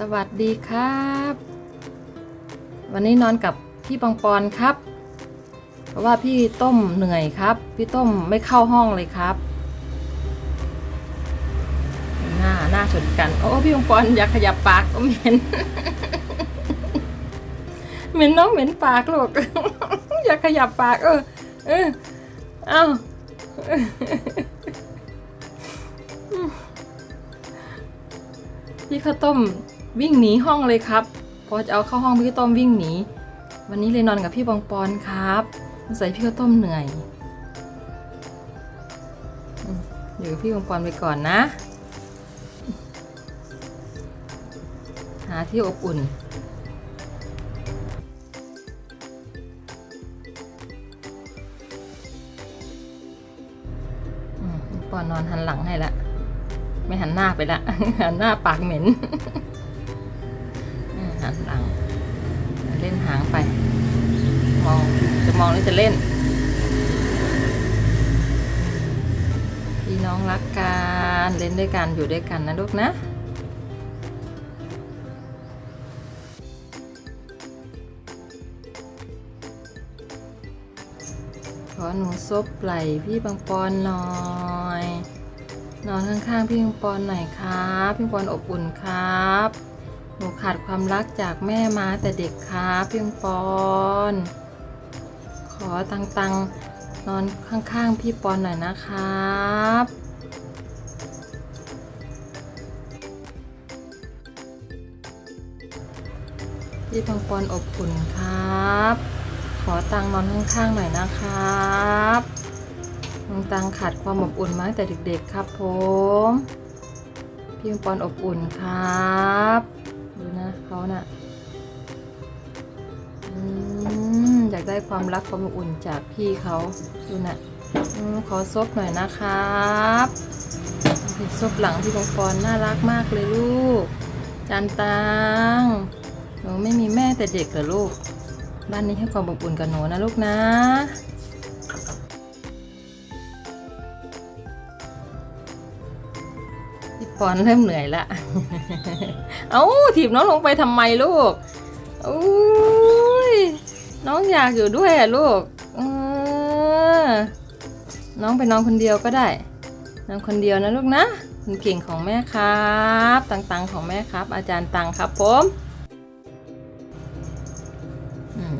สวัสดีครับ วันนี้นอนกับพี่ปองปอนครับ เพราะว่าพี่ต้มเหนื่อยครับ พี่ต้มไม่เข้าห้องเลยครับ หน้าหน้าชนกันโอ้พี่ปองปอนอย่าขยับปากก็เหม็นเหม็นน้องเหม็นปากลูกอย่าขยับปากเออเออเอ้าพี่ข้าวต้ม วิ่งหนีห้องเลยครับ พอจะเอาเข้าห้องพี่ข้าวต้มวิ่งหนี วันนี้เลยนอนกับพี่บองปอนครับสงสัยพี่ข้าวต้มเหนื่อยอยู่กับพี่บองปอนไปก่อนนะ หาที่อบอุ่นปอนนอนหันหลังให้ละ ไม่หันหน้าไปละ หันหน้าปากเหม็น หันหลัง เล่นหางไป มองจะมองหรือจะเล่น พี่น้องรักกันเล่นด้วยกันอยู่ด้วยกันนะลูกนะขอหนูซบไหล่พี่บางปอนหน่อย นอนข้างๆพี่บางปอนหน่อยครับ พี่บางปอนอบอุ่นครับ หนูขาดความรักจากแม่มาแต่เด็กครับพี่บางปอน ขอตังตังๆนอนข้างๆพี่ปอนหน่อยนะครับพี่บางปอนอบอุ่นครับ ขอตังนอนข้างๆหน่อยนะครับน้องตังขาดความอบอุ่นมาตั้งแต่เด็กๆครับผมพี่ปอนอบอุ่นครับ ดูนะเขาน่ะอืมอยากได้ความรักความอบอุ่นจากพี่เขาดูน่ะขอซบหน่อยนะครับซบหลังพี่ปองปอนน่ารักมากเลยลูก จานตังหนูไม่มีแม่แต่เด็กเหรอลูก บ้านนี้ให้ความอบอุ่นกับหนูนะลูกนะ พี่ปอนเริ่มเหนื่อยละ เอ้าถีบน้องลงไปทำไมลูกอุ้ยน้องอยากอยู่ด้วยอะลูกเออน้องไปนอนคนเดียวก็ได้นอนคนเดียวนะลูกนะคนเก่งของแม่ครับตังๆของแม่ครับ อาจารย์ตังครับผมอืม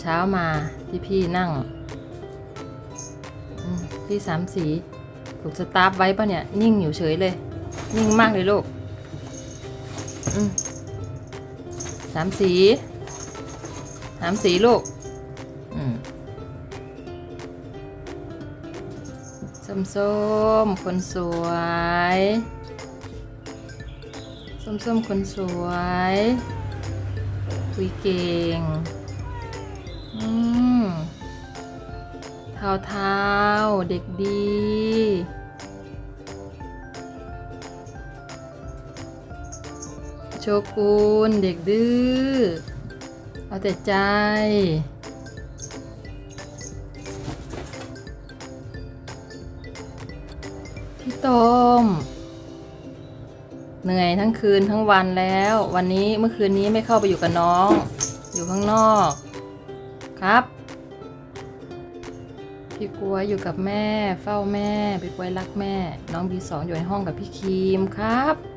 เช้ามาพี่พี่ๆนั่งอืมพี่สามสี ถูกสตาร์ฟไว้ปะเนี่ย นิ่งอยู่เฉยเลย นิ่งมากเลยลูกสามสีสามสีลูกส้มส้มคนสวย ส้มส้มคนสวย คุยเก่ง ท้าเท้าเด็กดี โชกุนเด็กดื้อ เอาแต่ใจ พี่ต้มเหนื่อยทั้งคืนทั้งวันแล้ว วันนี้เมื่อคืนนี้ไม่เข้าไปอยู่กับน้อง อยู่ข้างนอกครับ พี่กลัวยอยู่กับแม่ เฝ้าแม่ พี่กลัวยรักแม่ น้องบีสองอยู่ในห้องกับพี่ครีมครับ